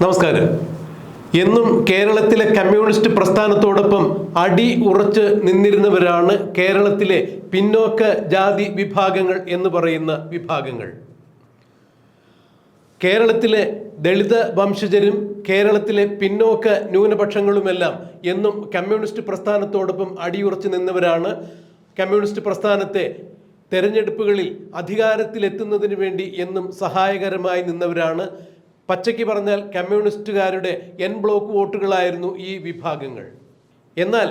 നമസ്കാരം. എന്നും കേരളത്തിലെ കമ്മ്യൂണിസ്റ്റ് പ്രസ്ഥാനത്തോടൊപ്പം അടി ഉറച്ച് നിന്നിരുന്നവരാണ് കേരളത്തിലെ പിന്നോക്ക ജാതി വിഭാഗങ്ങൾ എന്ന് പറയുന്ന വിഭാഗങ്ങൾ. കേരളത്തിലെ ദളിത വംശജരും കേരളത്തിലെ പിന്നോക്ക ന്യൂനപക്ഷങ്ങളുമെല്ലാം എന്നും കമ്മ്യൂണിസ്റ്റ് പ്രസ്ഥാനത്തോടൊപ്പം അടിയുറച്ച് നിന്നവരാണ് കമ്മ്യൂണിസ്റ്റ് പ്രസ്ഥാനത്തെ തെരഞ്ഞെടുപ്പുകളിൽ അധികാരത്തിലെത്തുന്നതിന് വേണ്ടി എന്നും സഹായകരമായി നിന്നവരാണ് പച്ചയ്ക്ക് പറഞ്ഞാൽ കമ്മ്യൂണിസ്റ്റുകാരുടെ എൻ ബ്ലോക്ക് വോട്ടുകളായിരുന്നു ഈ വിഭാഗങ്ങൾ. എന്നാൽ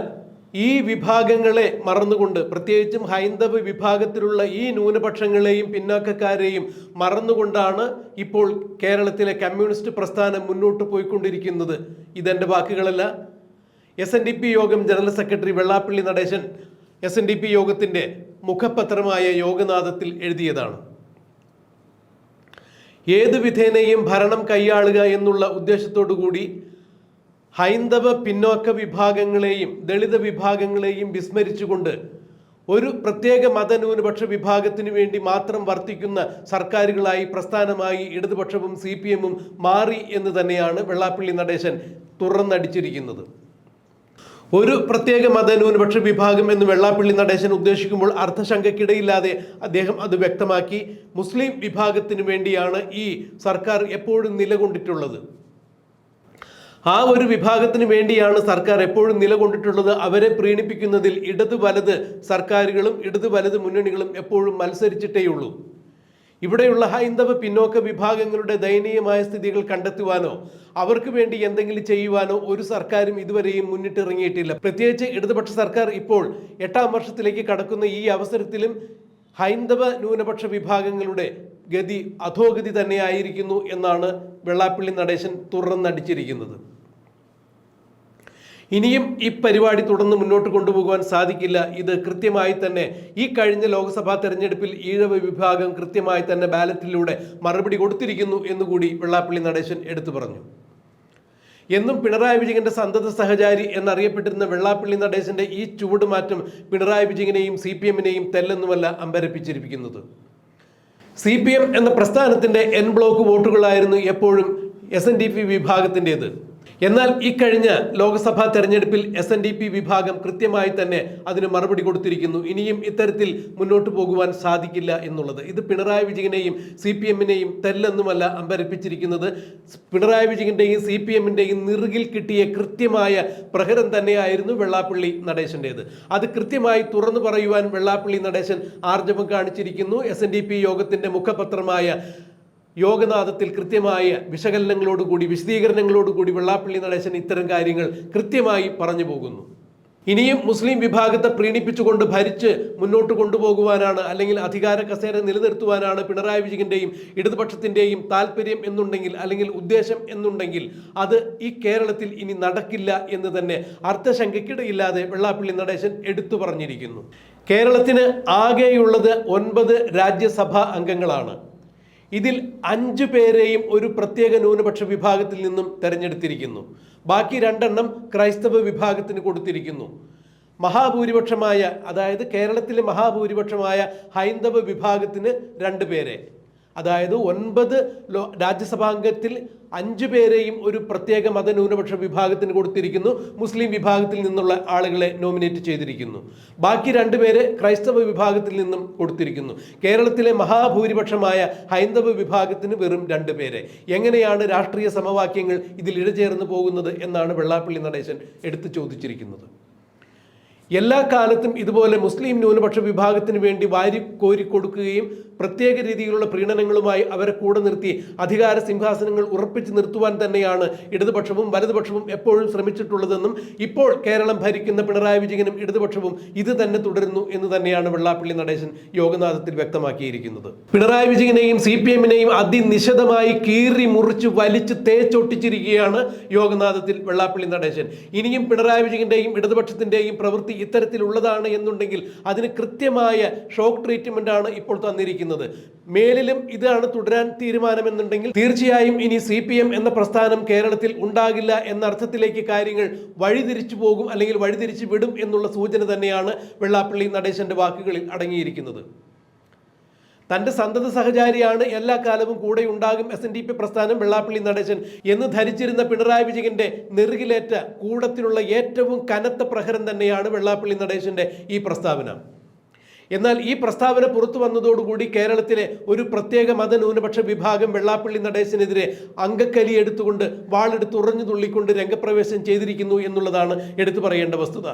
ഈ വിഭാഗങ്ങളെ മറന്നുകൊണ്ട് പ്രത്യേകിച്ചും ഹൈന്ദവ വിഭാഗത്തിലുള്ള ഈ ന്യൂനപക്ഷങ്ങളെയും പിന്നാക്കക്കാരെയും മറന്നുകൊണ്ടാണ് ഇപ്പോൾ കേരളത്തിലെ കമ്മ്യൂണിസ്റ്റ് പ്രസ്ഥാനം മുന്നോട്ട് പോയിക്കൊണ്ടിരിക്കുന്നത്. ഇതെന്റെ വാക്കുകളല്ല. എസ് എൻ ഡി പി യോഗം general secretary Vellappally Natesan S N D P യോഗത്തിന്റെ മുഖപത്രമായ യോഗനാഥത്തിൽ എഴുതിയതാണ്. ഏതു വിധേനയും ഭരണം കൈയാളുക എന്നുള്ള കൂടി ഹൈന്ദവ പിന്നോക്ക വിഭാഗങ്ങളെയും ദളിത് വിഭാഗങ്ങളെയും വിസ്മരിച്ചുകൊണ്ട് ഒരു പ്രത്യേക മതന്യൂനപക്ഷ വിഭാഗത്തിനു വേണ്ടി മാത്രം വർത്തിക്കുന്ന സർക്കാരുകളായി പ്രസ്ഥാനമായി ഇടതുപക്ഷവും സി പി എമ്മും മാറി എന്ന് തന്നെയാണ് വെള്ളാപ്പള്ളി നടേശൻ തുറന്നടിച്ചിരിക്കുന്നത്. ഒരു പ്രത്യേക മതന്യൂനപക്ഷ വിഭാഗം എന്ന് വെള്ളാപ്പള്ളി നടേശൻ ഉദ്ദേശിക്കുമ്പോൾ അർത്ഥശങ്കക്കിടയില്ലാതെ അദ്ദേഹം അത് വ്യക്തമാക്കി. മുസ്ലിം വിഭാഗത്തിന് വേണ്ടിയാണ് ഈ സർക്കാർ എപ്പോഴും നിലകൊണ്ടിട്ടുള്ളത്. ആ ഒരു വിഭാഗത്തിന് വേണ്ടിയാണ് സർക്കാർ എപ്പോഴും നിലകൊണ്ടിട്ടുള്ളത്. അവരെ പ്രീണിപ്പിക്കുന്നതിൽ ഇടത് വലത് സർക്കാരുകളും ഇടത് വലത് മുന്നണികളും എപ്പോഴും മത്സരിച്ചിട്ടേയുള്ളൂ. ഇവിടെയുള്ള ഹൈന്ദവ പിന്നോക്ക വിഭാഗങ്ങളുടെ ദയനീയമായ സ്ഥിതികൾ കണ്ടെത്തുവാനോ അവർക്ക് വേണ്ടി എന്തെങ്കിലും ചെയ്യുവാനോ ഒരു സർക്കാരും ഇതുവരെയും മുന്നിട്ടിറങ്ങിയിട്ടില്ല. പ്രത്യേകിച്ച് ഇടതുപക്ഷ സർക്കാർ ഇപ്പോൾ എട്ടാം വർഷത്തിലേക്ക് കടക്കുന്ന ഈ അവസരത്തിലും ഹൈന്ദവ ന്യൂനപക്ഷ വിഭാഗങ്ങളുടെ ഗതി അധോഗതി തന്നെയായിരിക്കുന്നു എന്നാണ് വെള്ളാപ്പള്ളി നടേശൻ തുറന്നടിച്ചിരിക്കുന്നത്. ഇനിയും ഈ പരിപാടി തുടർന്ന് മുന്നോട്ട് കൊണ്ടുപോകുവാൻ സാധിക്കില്ല. ഇത് കൃത്യമായി തന്നെ ഈ കഴിഞ്ഞ ലോക്സഭാ തെരഞ്ഞെടുപ്പിൽ ഈഴവ വിഭാഗം കൃത്യമായി തന്നെ ബാലറ്റിലൂടെ മറുപടി കൊടുത്തിരിക്കുന്നു എന്നുകൂടി വെള്ളാപ്പള്ളി നടേശൻ എടുത്തു പറഞ്ഞു. എന്നും പിണറായി വിജയന്റെ സന്തത സഹചാരി എന്നറിയപ്പെട്ടിരുന്ന വെള്ളാപ്പള്ളി നടേശന്റെ ഈ ചുവടുമാറ്റം പിണറായി വിജയനെയും സി പി എമ്മിനെയും തെല്ലെന്നുമല്ല അമ്പരപ്പിച്ചിരിക്കുന്നത് സി പി എം എന്ന പ്രസ്ഥാനത്തിന്റെ എൻ ബ്ലോക്ക് വോട്ടുകളായിരുന്നു എപ്പോഴും എസ് എൻ ഡി പി വിഭാഗത്തിന്റെത്. എന്നാൽ ഇക്കഴിഞ്ഞ ലോക്സഭാ തെരഞ്ഞെടുപ്പിൽ എസ് എൻ ഡി പി വിഭാഗം കൃത്യമായി തന്നെ അതിന് മറുപടി കൊടുത്തിരിക്കുന്നു. ഇനിയും ഇത്തരത്തിൽ മുന്നോട്ട് പോകുവാൻ സാധിക്കില്ല എന്നുള്ളത്. ഇത് പിണറായി വിജയനെയും സി പി എമ്മിനെയും തെല്ലെന്നുമല്ല അമ്പരപ്പിച്ചിരിക്കുന്നത്. പിണറായി വിജയന്റെയും സി പി എമ്മിന്റെയും നിറുകിൽ കിട്ടിയ കൃത്യമായ പ്രഹരം തന്നെയായിരുന്നു വെള്ളാപ്പള്ളി നടേശന്റേത് അത് കൃത്യമായി തുറന്നു പറയുവാൻ വെള്ളാപ്പള്ളി നടേശൻ ആർജവം കാണിച്ചിരിക്കുന്നു. എസ് എൻ ഡി പി യോഗത്തിന്റെ മുഖപത്രമായ യോഗനാഥത്തിൽ കൃത്യമായ വിശകലനങ്ങളോടുകൂടി വിശദീകരണങ്ങളോടുകൂടി വെള്ളാപ്പള്ളി നടേശൻ ഇത്തരം കാര്യങ്ങൾ കൃത്യമായി പറഞ്ഞു പോകുന്നു. ഇനിയും മുസ്ലിം വിഭാഗത്തെ പ്രീണിപ്പിച്ചുകൊണ്ട് ഭരിച്ച് മുന്നോട്ട് കൊണ്ടുപോകുവാനാണ് അല്ലെങ്കിൽ അധികാര കസേര നിലനിർത്തുവാനാണ് പിണറായി വിജയന്റെയും ഇടതുപക്ഷത്തിന്റെയും താല്പര്യം എന്നുണ്ടെങ്കിൽ അല്ലെങ്കിൽ ഉദ്ദേശം എന്നുണ്ടെങ്കിൽ അത് ഈ കേരളത്തിൽ ഇനി നടക്കില്ല എന്ന് തന്നെ അർത്ഥശങ്കയ്ക്കിടയില്ലാതെ വെള്ളാപ്പള്ളി നടേശൻ എടുത്തു പറഞ്ഞിരിക്കുന്നു. കേരളത്തിന് ആകെയുള്ളത് ഒൻപത് രാജ്യസഭാ അംഗങ്ങളാണ്. ഇതിൽ അഞ്ച് പേരെയും ഒരു പ്രത്യേക ന്യൂനപക്ഷ വിഭാഗത്തിൽ നിന്നും തെരഞ്ഞെടുത്തിരിക്കുന്നു. ബാക്കി രണ്ടെണ്ണം ക്രൈസ്തവ വിഭാഗത്തിന് കൊടുത്തിരിക്കുന്നു. മഹാഭൂരിപക്ഷമായ അതായത് കേരളത്തിലെ മഹാഭൂരിപക്ഷമായ ഹൈന്ദവ വിഭാഗത്തിന് രണ്ട് പേരെ. അതായത് ഒൻപത് രാജ്യസഭാംഗത്തിൽ അഞ്ച് പേരെയും ഒരു പ്രത്യേക മതന്യൂനപക്ഷ വിഭാഗത്തിന് കൊടുത്തിരിക്കുന്നു. മുസ്ലിം വിഭാഗത്തിൽ നിന്നുള്ള ആളുകളെ നോമിനേറ്റ് ചെയ്തിരിക്കുന്നു. ബാക്കി രണ്ട് പേരെ ക്രൈസ്തവ വിഭാഗത്തിൽ നിന്നും കൊടുത്തിരിക്കുന്നു. കേരളത്തിലെ മഹാഭൂരിപക്ഷമായ ഹൈന്ദവ വിഭാഗത്തിന് വെറും രണ്ട് പേരെ. എങ്ങനെയാണ് രാഷ്ട്രീയ സമവാക്യങ്ങൾ ഇതിൽ ഇഴചേർന്ന് പോകുന്നത് എന്നാണ് വെള്ളാപ്പള്ളി നടേശൻ എടുത്തു ചോദിച്ചിരിക്കുന്നത്. എല്ലാ കാലത്തും ഇതുപോലെ മുസ്ലിം ന്യൂനപക്ഷ വിഭാഗത്തിന് വേണ്ടി വാരി കോരി കൊടുക്കുകയും പ്രത്യേക രീതിയിലുള്ള പ്രീണനങ്ങളുമായി അവരെ കൂടെ നിർത്തി അധികാര സിംഹാസനങ്ങൾ ഉറപ്പിച്ചു നിർത്തുവാൻ തന്നെയാണ് ഇടതുപക്ഷവും വലതുപക്ഷവും എപ്പോഴും ശ്രമിച്ചിട്ടുള്ളതെന്നും ഇപ്പോൾ കേരളം ഭരിക്കുന്ന പിണറായി വിജയനും ഇടതുപക്ഷവും ഇത് തന്നെ തുടരുന്നു എന്ന് തന്നെയാണ് വെള്ളാപ്പള്ളി നടേശൻ യോഗനാഥത്തിൽ വ്യക്തമാക്കിയിരിക്കുന്നത്. പിണറായി വിജയനെയും സി പി എമ്മിനെയും അതിനിശിതമായി കീറി മുറിച്ച് വലിച്ച് തേച്ചൊട്ടിച്ചിരിക്കുകയാണ് യോഗനാഥത്തിൽ വെള്ളാപ്പള്ളി നടേശൻ. ഇനിയും പിണറായി വിജയന്റെയും ഇടതുപക്ഷത്തിന്റെയും പ്രവൃത്തി ഇത്തരത്തിലുള്ളതാണ് എന്നുണ്ടെങ്കിൽ അതിന് കൃത്യമായ ഷോക്ക് ട്രീറ്റ്മെന്റ് ആണ് ഇപ്പോൾ തന്നിരിക്കുന്നത്. മേലിലും ഇതാണ് തുടരാൻ തീരുമാനമെന്നുണ്ടെങ്കിൽ തീർച്ചയായും ഇനി സി പി എം എന്ന പ്രസ്ഥാനം കേരളത്തിൽ ഉണ്ടാകില്ല എന്ന അർത്ഥത്തിലേക്ക് കാര്യങ്ങൾ വഴിതിരിച്ചു പോകും അല്ലെങ്കിൽ വഴിതിരിച്ചു വിടും എന്നുള്ള സൂചന തന്നെയാണ് വെള്ളാപ്പള്ളി നടേശന്റെ വാക്കുകളിൽ അടങ്ങിയിരിക്കുന്നത്. തന്റെ സന്തത സഹചാരിയാണ് എല്ലാ കാലവും കൂടെ ഉണ്ടാകും എസ് എൻ ഡി പി പ്രസ്ഥാനം വെള്ളാപ്പള്ളി നടേശൻ എന്ന് ധരിച്ചിരുന്ന പിണറായി വിജയന്റെ നെറുകിലേറ്റ കൂടത്തിലുള്ള ഏറ്റവും കനത്ത പ്രഹരം തന്നെയാണ് വെള്ളാപ്പള്ളി നടേശന്റെ ഈ പ്രസ്താവന. എന്നാൽ ഈ പ്രസ്താവന പുറത്തു വന്നതോടുകൂടി കേരളത്തിലെ ഒരു പ്രത്യേക മതന്യൂനപക്ഷ വിഭാഗം വെള്ളാപ്പള്ളി നടേശനെതിരെ അങ്കക്കലി എടുത്തുകൊണ്ട് വാളെടുത്ത് ഉറഞ്ഞു തുള്ളിക്കൊണ്ട് രംഗപ്രവേശം ചെയ്തിരിക്കുന്നു എന്നുള്ളതാണ് എടുത്തു പറയേണ്ട വസ്തുത.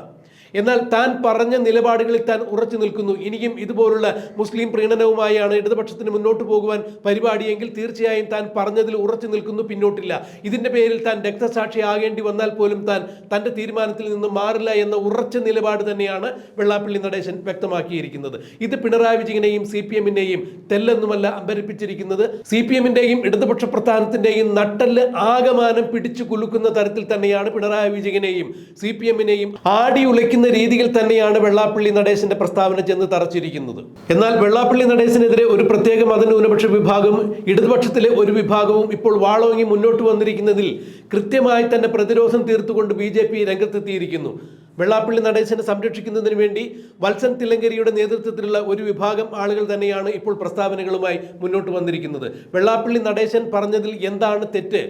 എന്നാൽ താൻ പറഞ്ഞ നിലപാടുകളിൽ താൻ ഉറച്ചു നിൽക്കുന്നു. ഇനിയും ഇതുപോലുള്ള മുസ്ലിം പ്രീണനവുമായാണ് ഇടതുപക്ഷത്തിന് മുന്നോട്ട് പോകുവാൻ പരിപാടിയെങ്കിൽ തീർച്ചയായും താൻ പറഞ്ഞതിൽ ഉറച്ചു നിൽക്കുന്നു പിന്നോട്ടില്ല. ഇതിന്റെ പേരിൽ താൻ രക്തസാക്ഷി ആകേണ്ടി വന്നാൽ പോലും താൻ തന്റെ തീരുമാനത്തിൽ നിന്ന് മാറില്ല എന്ന ഉറച്ച നിലപാട് തന്നെയാണ് വെള്ളാപ്പള്ളി നടേശൻ വ്യക്തമാക്കിയിരിക്കുന്നത്. ഇത് പിണറായി വിജയനെയും സി പി എമ്മിനെയും തെല്ലെന്നുമല്ല അമ്പരിപ്പിച്ചിരിക്കുന്നത്. സി പി എമ്മിന്റെയും ഇടതുപക്ഷ പ്രസ്ഥാനത്തിന്റെയും നട്ടൽ ആകമാനം പിടിച്ചു കുലുക്കുന്ന തരത്തിൽ തന്നെയാണ് പിണറായി വിജയനെയും സി പി എമ്മിനെയും ആടി ഉലയ്ക്കുന്ന രീതിയിൽ തന്നെയാണ് വെള്ളാപ്പള്ളി നടേശന്റെ പ്രസ്താവന ചെന്ന് തറച്ചിരിക്കുന്നത്. എന്നാൽ വെള്ളാപ്പള്ളി നടേശനെതിരെ ഒരു പ്രത്യേക മതന്യൂനപക്ഷ വിഭാഗം ഇടതുപക്ഷത്തിലെ ഒരു വിഭാഗവും ഇപ്പോൾ വാളോങ്ങി മുന്നോട്ട് വന്നിരിക്കുന്നതിൽ കൃത്യമായി തന്നെ പ്രതിരോധം തീർത്തുകൊണ്ട് ബി രംഗത്തെത്തിയിരിക്കുന്നു. വെള്ളാപ്പള്ളി നടേശനെ സംരക്ഷിക്കുന്നതിന് വേണ്ടി വത്സൻ തില്ലങ്കരിയുടെ നേതൃത്വത്തിലുള്ള ഒരു വിഭാഗം ആളുകൾ തന്നെയാണ് ഇപ്പോൾ പ്രസ്താവനകളുമായി മുന്നോട്ട് വന്നിരിക്കുന്നത്. വെള്ളാപ്പള്ളി നടേശൻ പറഞ്ഞതിൽ എന്താണ് തെറ്റ്?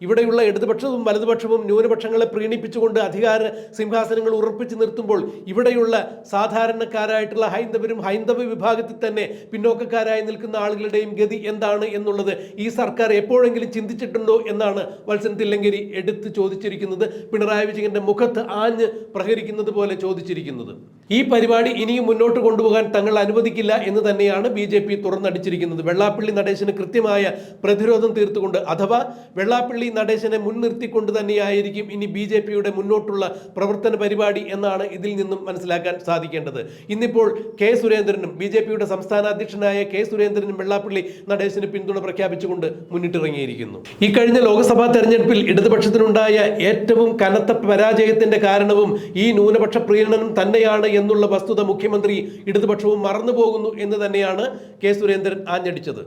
ഇവിടെയുള്ള ഇടതുപക്ഷവും വലതുപക്ഷവും ന്യൂനപക്ഷങ്ങളെ പ്രീണിപ്പിച്ചുകൊണ്ട് അധികാര സിംഹാസനങ്ങൾ ഉറപ്പിച്ചു നിർത്തുമ്പോൾ ഇവിടെയുള്ള സാധാരണക്കാരായിട്ടുള്ള ഹൈന്ദവരും ഹൈന്ദവ വിഭാഗത്തിൽ തന്നെ പിന്നോക്കക്കാരായി നിൽക്കുന്ന ആളുകളുടെയും ഗതി എന്താണ് എന്നുള്ളത് ഈ സർക്കാർ എപ്പോഴെങ്കിലും ചിന്തിച്ചിട്ടുണ്ടോ എന്നാണ് വത്സൻ തില്ലങ്കരി എടുത്ത് ചോദിച്ചിരിക്കുന്നത്. പിണറായി വിജയന്റെ മുഖത്ത് ആഞ്ഞ് പ്രഹരിക്കുന്നത് പോലെ ചോദിച്ചിരിക്കുന്നത്. ഈ പരിപാടി ഇനിയും മുന്നോട്ട് കൊണ്ടുപോകാൻ തങ്ങൾ അനുവദിക്കില്ല എന്ന് തന്നെയാണ് ബി ജെ പി തുറന്നടിച്ചിരിക്കുന്നത്. വെള്ളാപ്പള്ളി നടേശന് കൃത്യമായ പ്രതിരോധം തീർത്തുകൊണ്ട് അഥവാ വെള്ളാപ്പള്ളി നടേശനെ മുൻനിർത്തിക്കൊണ്ട് തന്നെയായിരിക്കും ഇനി ബി ജെ പിയുടെ മുന്നോട്ടുള്ള പ്രവർത്തന പരിപാടി എന്നാണ് ഇതിൽ നിന്നും മനസ്സിലാക്കാൻ സാധിക്കേണ്ടത്. ഇന്നിപ്പോൾ കെ സുരേന്ദ്രനും ബി ജെ പിയുടെ സംസ്ഥാന അധ്യക്ഷനായ കെ സുരേന്ദ്രനും വെള്ളാപ്പള്ളി നടേശന് പിന്തുണ പ്രഖ്യാപിച്ചുകൊണ്ട് മുന്നിട്ടിറങ്ങിയിരിക്കുന്നു. ഈ കഴിഞ്ഞ ലോക്സഭാ തെരഞ്ഞെടുപ്പിൽ ഇടതുപക്ഷത്തിനുണ്ടായ ഏറ്റവും കനത്ത പരാജയത്തിന്റെ കാരണവും ഈ ന്യൂനപക്ഷ പ്രീണനം തന്നെയാണ് എന്നുള്ള വസ്തുത മുഖ്യമന്ത്രി ഇടതുപക്ഷവും മറന്നുപോകുന്നു എന്ന് തന്നെയാണ് കെ സുരേന്ദ്രൻ ആഞ്ഞടിച്ചത്.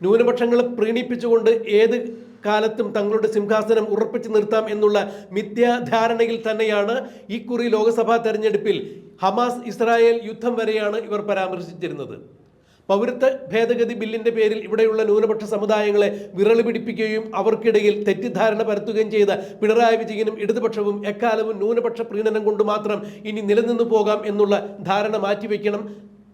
ന്യൂനപക്ഷങ്ങളെ പ്രീണിപ്പിച്ചുകൊണ്ട് ഏത് കാലത്തും തങ്ങളുടെ സിംഹാസനം ഉറപ്പിച്ചു നിർത്താം എന്നുള്ള മിഥ്യാധാരണയിൽ തന്നെയാണ് ഇക്കുറി ലോക്സഭാ തെരഞ്ഞെടുപ്പിൽ ഹമാസ് ഇസ്രായേൽ യുദ്ധം വരെയാണ് ഇവർ പരാമർശിച്ചിരുന്നത്. പൗരത്വ ഭേദഗതി ബില്ലിന്റെ പേരിൽ ഇവിടെയുള്ള ന്യൂനപക്ഷ സമുദായങ്ങളെ വിരളി പിടിപ്പിക്കുകയും അവർക്കിടയിൽ തെറ്റിദ്ധാരണ പരത്തുകയും ചെയ്ത പിണറായി വിജയനും ഇടതുപക്ഷവും എക്കാലവും ന്യൂനപക്ഷ പ്രീണനം കൊണ്ട് മാത്രം ഇനി നിലനിന്നു പോകാം എന്നുള്ള ധാരണ മാറ്റിവെക്കണം.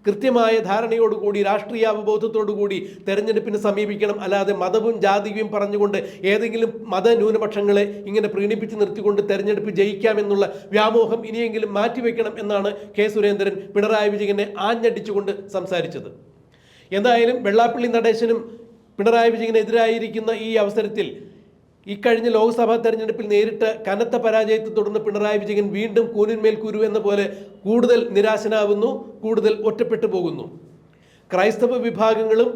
കൃത്യമായ ധാരണയോടുകൂടി രാഷ്ട്രീയ അവബോധത്തോടുകൂടി തെരഞ്ഞെടുപ്പിനെ സമീപിക്കണം. അല്ലാതെ മതവും ജാതിയും പറഞ്ഞുകൊണ്ട് ഏതെങ്കിലും മത ന്യൂനപക്ഷങ്ങളെ ഇങ്ങനെ പ്രീണിപ്പിച്ച് നിർത്തിക്കൊണ്ട് തെരഞ്ഞെടുപ്പ് ജയിക്കാമെന്നുള്ള വ്യാമോഹം ഇനിയെങ്കിലും മാറ്റിവെക്കണം എന്നാണ് കെ സുരേന്ദ്രൻ പിണറായി വിജയനെ ആഞ്ഞടിച്ചുകൊണ്ട് സംസാരിച്ചത്. എന്തായാലും വെള്ളാപ്പള്ളി നടേശനും പിണറായി വിജയനെതിരായിരിക്കുന്ന ഈ അവസരത്തിൽ ഇക്കഴിഞ്ഞ ലോക്സഭാ തെരഞ്ഞെടുപ്പിൽ നേരിട്ട് കനത്ത പരാജയത്തെ തുടർന്ന് പിണറായി വിജയൻ വീണ്ടും കൂനിന്മേൽ കുരു എന്ന പോലെ കൂടുതൽ നിരാശനാവുന്നു കൂടുതൽ ഒറ്റപ്പെട്ടു പോകുന്നു. ക്രൈസ്തവ വിഭാഗങ്ങളും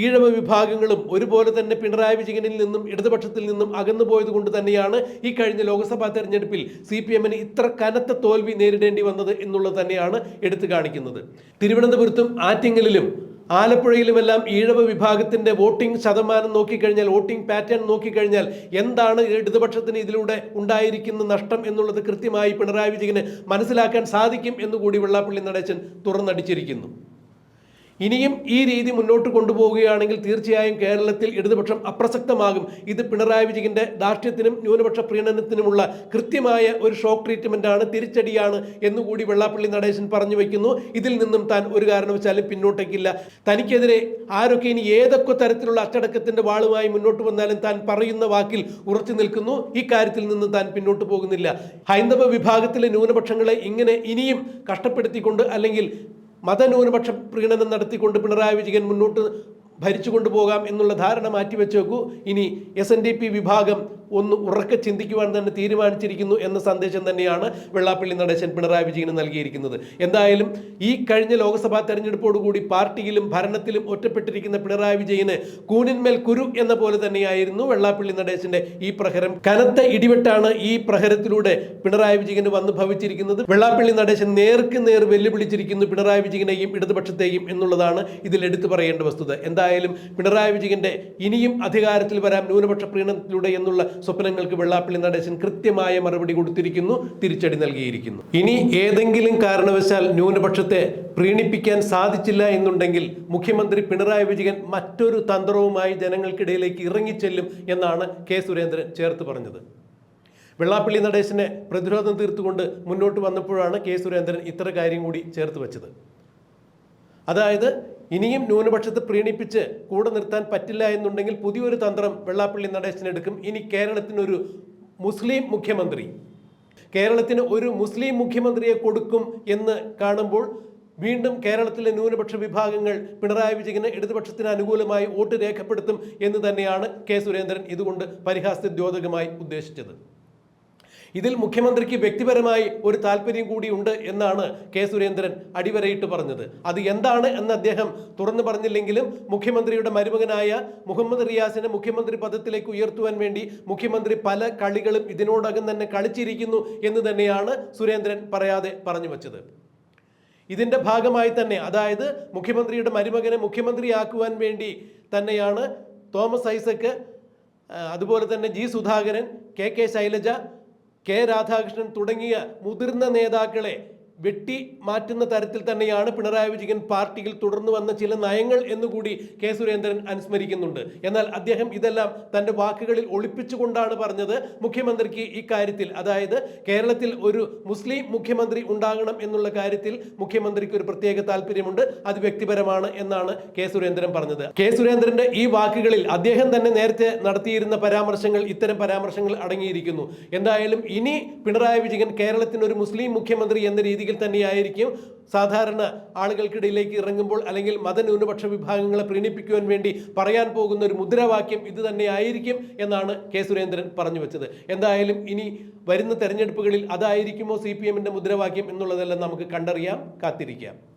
ഈഴവ വിഭാഗങ്ങളും ഒരുപോലെ തന്നെ പിണറായി വിജയനിൽ നിന്നും ഇടതുപക്ഷത്തിൽ നിന്നും അകന്നുപോയത് കൊണ്ട് തന്നെയാണ് ഈ കഴിഞ്ഞ ലോക്സഭാ തെരഞ്ഞെടുപ്പിൽ സി പി എമ്മിന് ഇത്ര കനത്ത തോൽവി നേരിടേണ്ടി വന്നത് എന്നുള്ളത് തന്നെയാണ് എടുത്തു കാണിക്കുന്നത്. തിരുവനന്തപുരത്തും ആറ്റിങ്ങലിലും ആലപ്പുഴയിലുമെല്ലാം ഈഴവ വിഭാഗത്തിന്റെ വോട്ടിംഗ് ശതമാനം നോക്കിക്കഴിഞ്ഞാൽ വോട്ടിംഗ് പാറ്റേൺ നോക്കിക്കഴിഞ്ഞാൽ എന്താണ് ഇടതുപക്ഷത്തിന് ഇതിലൂടെ ഉണ്ടായിരിക്കുന്ന നഷ്ടം എന്നുള്ളത് കൃത്യമായി പിണറായി വിജയന് മനസ്സിലാക്കാൻ സാധിക്കും എന്നുകൂടി വെള്ളാപ്പള്ളി നടേശൻ തുറന്നടിച്ചിരിക്കുന്നു. ഇനിയും ഈ രീതി മുന്നോട്ട് കൊണ്ടുപോവുകയാണെങ്കിൽ തീർച്ചയായും കേരളത്തിൽ ഇടതുപക്ഷം അപ്രസക്തമാകും. ഇത് പിണറായി വിജയന്റെ ദാർഷ്ട്യത്തിനും ന്യൂനപക്ഷ പ്രീണനത്തിനുമുള്ള കൃത്യമായ ഒരു ഷോക്ക് ട്രീറ്റ്മെന്റാണ് തിരിച്ചടിയാണ് എന്നുകൂടി വെള്ളാപ്പള്ളി നടേശൻ പറഞ്ഞു വയ്ക്കുന്നു. ഇതിൽ നിന്നും താൻ ഒരു കാരണവശാലും പിന്നോട്ടേക്കില്ല. തനിക്കെതിരെ ആരൊക്കെ ഇനി ഏതൊക്കെ തരത്തിലുള്ള അച്ചടക്കത്തിന്റെ വാളുമായി മുന്നോട്ട് വന്നാലും താൻ പറയുന്ന വാക്കിൽ ഉറച്ചു നിൽക്കുന്നു. ഈ കാര്യത്തിൽ നിന്നും താൻ പിന്നോട്ട് പോകുന്നില്ല. ഹൈന്ദവ വിഭാഗത്തിലെ ന്യൂനപക്ഷങ്ങളെ ഇങ്ങനെ ഇനിയും കഷ്ടപ്പെടുത്തിക്കൊണ്ട് അല്ലെങ്കിൽ മതന്യൂനപക്ഷ പ്രീണനം നടത്തിക്കൊണ്ട് പിണറായി വിജയൻ മുന്നോട്ട് ഭരിച്ചു കൊണ്ടുപോകാം എന്നുള്ള ധാരണ മാറ്റിവെച്ചേക്കൂ. ഇനി എസ് എൻ ഡി പി വിഭാഗം ഒന്ന് ഉറക്കെ ചിന്തിക്കുവാൻ തന്നെ തീരുമാനിച്ചിരിക്കുന്നു എന്ന സന്ദേശം തന്നെയാണ് വെള്ളാപ്പള്ളി നടേശൻ പിണറായി വിജയന് നൽകിയിരിക്കുന്നത്. എന്തായാലും ഈ കഴിഞ്ഞ ലോക്സഭാ തെരഞ്ഞെടുപ്പോടുകൂടി പാർട്ടിയിലും ഭരണത്തിലും ഒറ്റപ്പെട്ടിരിക്കുന്ന പിണറായി വിജയന് കൂനിന്മേൽ കുരു എന്ന പോലെ തന്നെയായിരുന്നു വെള്ളാപ്പള്ളി നടേശന്റെ ഈ പ്രഹരം. കനത്ത ഇടിവെട്ടാണ് ഈ പ്രഹരത്തിലൂടെ പിണറായി വിജയന് വന്നു ഭവിച്ചിരിക്കുന്നത്. വെള്ളാപ്പള്ളി നടേശൻ നേർക്ക് നേർ വെല്ലുവിളിച്ചിരിക്കുന്നു പിണറായി വിജയനെയും ഇടതുപക്ഷത്തെയും എന്നുള്ളതാണ് ഇതിൽ എടുത്തു പറയേണ്ട വസ്തുത. എന്തായാലും പിണറായി വിജയന്റെ ഇനിയും അധികാരത്തിൽ വരാം ന്യൂനപക്ഷ പ്രീണനത്തിലൂടെ എന്നുള്ള സ്വപ്നങ്ങൾക്ക് വെള്ളാപ്പള്ളി നടേശൻ കൃത്യമായ മറുപടി കൊടുത്തിരിക്കുന്നു തിരിച്ചടി നൽകിയിരിക്കുന്നു. ഇനി ഏതെങ്കിലും കാരണവശാൽ ന്യൂനപക്ഷത്തെ പ്രീണിപ്പിക്കാൻ സാധിച്ചില്ല എന്നുണ്ടെങ്കിൽ മുഖ്യമന്ത്രി പിണറായി വിജയൻ മറ്റൊരു തന്ത്രവുമായി ജനങ്ങൾക്കിടയിലേക്ക് ഇറങ്ങിച്ചെല്ലും എന്നാണ് കെ സുരേന്ദ്രൻ ചേർത്ത് പറഞ്ഞത്. വെള്ളാപ്പള്ളി നടേശനെ പ്രതിരോധം തീർത്തുകൊണ്ട് മുന്നോട്ട് വന്നപ്പോഴാണ് കെ സുരേന്ദ്രൻ ഇത്ര കാര്യം കൂടി ചേർത്ത് വെച്ചത്. അതായത് ഇനിയും ന്യൂനപക്ഷത്തെ പ്രീണിപ്പിച്ച് കൂടെ നിർത്താൻ പറ്റില്ല എന്നുണ്ടെങ്കിൽ പുതിയൊരു തന്ത്രം വെള്ളാപ്പള്ളി നടേശനെടുക്കും ഇനി കേരളത്തിനൊരു മുസ്ലിം മുഖ്യമന്ത്രി കേരളത്തിന് ഒരു മുസ്ലിം മുഖ്യമന്ത്രിയെ കൊടുക്കും എന്ന് കാണുമ്പോൾ വീണ്ടും കേരളത്തിലെ ന്യൂനപക്ഷ വിഭാഗങ്ങൾ പിണറായി വിജയന് ഇടതുപക്ഷത്തിന് അനുകൂലമായി വോട്ട് രേഖപ്പെടുത്തും എന്ന് തന്നെയാണ് കെ സുരേന്ദ്രൻ ഇതുകൊണ്ട് പരിഹാസ്യദ്യോതകമായി ഉദ്ദേശിച്ചത്. ഇതിൽ മുഖ്യമന്ത്രിക്ക് വ്യക്തിപരമായി ഒരു താല്പര്യം കൂടി ഉണ്ട് എന്നാണ് കെ സുരേന്ദ്രൻ അടിവരയിട്ട് പറഞ്ഞത്. അത് എന്താണ് എന്ന് അദ്ദേഹം തുറന്നു പറഞ്ഞില്ലെങ്കിലും മുഖ്യമന്ത്രിയുടെ മരുമകനായ മുഹമ്മദ് റിയാസിനെ മുഖ്യമന്ത്രി പദത്തിലേക്ക് ഉയർത്തുവാൻ വേണ്ടി മുഖ്യമന്ത്രി പല കളികളും ഇതിനോടകം തന്നെ കളിച്ചിരിക്കുന്നു എന്ന് തന്നെയാണ് സുരേന്ദ്രൻ പറയാതെ പറഞ്ഞു വച്ചത്. ഇതിന്റെ ഭാഗമായി തന്നെ അതായത് മുഖ്യമന്ത്രിയുടെ മരുമകനെ മുഖ്യമന്ത്രിയാക്കുവാൻ വേണ്ടി തന്നെയാണ് തോമസ് ഐസക്ക് അതുപോലെ തന്നെ G Sudhakaran K K Shailaja K Radhakrishnan തുടങ്ങിയ മുതിർന്ന നേതാക്കളെ വെട്ടി മാറ്റുന്ന തരത്തിൽ തന്നെയാണ് പിണറായി വിജയൻ പാർട്ടിയിൽ തുടർന്നു വന്ന ചില നയങ്ങൾ എന്നുകൂടി കെ സുരേന്ദ്രൻ അനുസ്മരിക്കുന്നുണ്ട്. എന്നാൽ അദ്ദേഹം ഇതെല്ലാം തന്റെ വാക്കുകളിൽ ഒളിപ്പിച്ചുകൊണ്ടാണ് പറഞ്ഞത്. മുഖ്യമന്ത്രിക്ക് ഈ കാര്യത്തിൽ അതായത് കേരളത്തിൽ ഒരു മുസ്ലിം മുഖ്യമന്ത്രി ഉണ്ടാകണം എന്നുള്ള കാര്യത്തിൽ മുഖ്യമന്ത്രിക്ക് ഒരു പ്രത്യേക താല്പര്യമുണ്ട്. അത് വ്യക്തിപരമാണ് എന്നാണ് കെ സുരേന്ദ്രൻ പറഞ്ഞത്. കെ സുരേന്ദ്രന്റെ ഈ വാക്കുകളിൽ അദ്ദേഹം തന്നെ നേരത്തെ നടത്തിയിരുന്ന പരാമർശങ്ങൾ ഇത്തരം പരാമർശങ്ങൾ അടങ്ങിയിരിക്കുന്നു. എന്തായാലും ഇനി പിണറായി വിജയൻ കേരളത്തിന് ഒരു മുസ്ലിം മുഖ്യമന്ത്രി എന്ന രീതിയിൽ തന്നെയായിരിക്കും. സാധാരണ ആളുകൾക്കിടയിലേക്ക് ഇറങ്ങുമ്പോൾ അല്ലെങ്കിൽ മതന്യൂനപക്ഷ വിഭാഗങ്ങളെ പ്രീണിപ്പിക്കുവാൻ വേണ്ടി പറയാൻ പോകുന്ന ഒരു മുദ്രാവാക്യം ഇത് തന്നെയായിരിക്കും എന്നാണ് കെ സുരേന്ദ്രൻ പറഞ്ഞു വെച്ചത്. എന്തായാലും ഇനി വരുന്ന തെരഞ്ഞെടുപ്പുകളിൽ അതായിരിക്കുമോ സി പി എമ്മിന്റെ മുദ്രാവാക്യം എന്നുള്ളതെല്ലാം നമുക്ക് കണ്ടറിയാം കാത്തിരിക്കാം.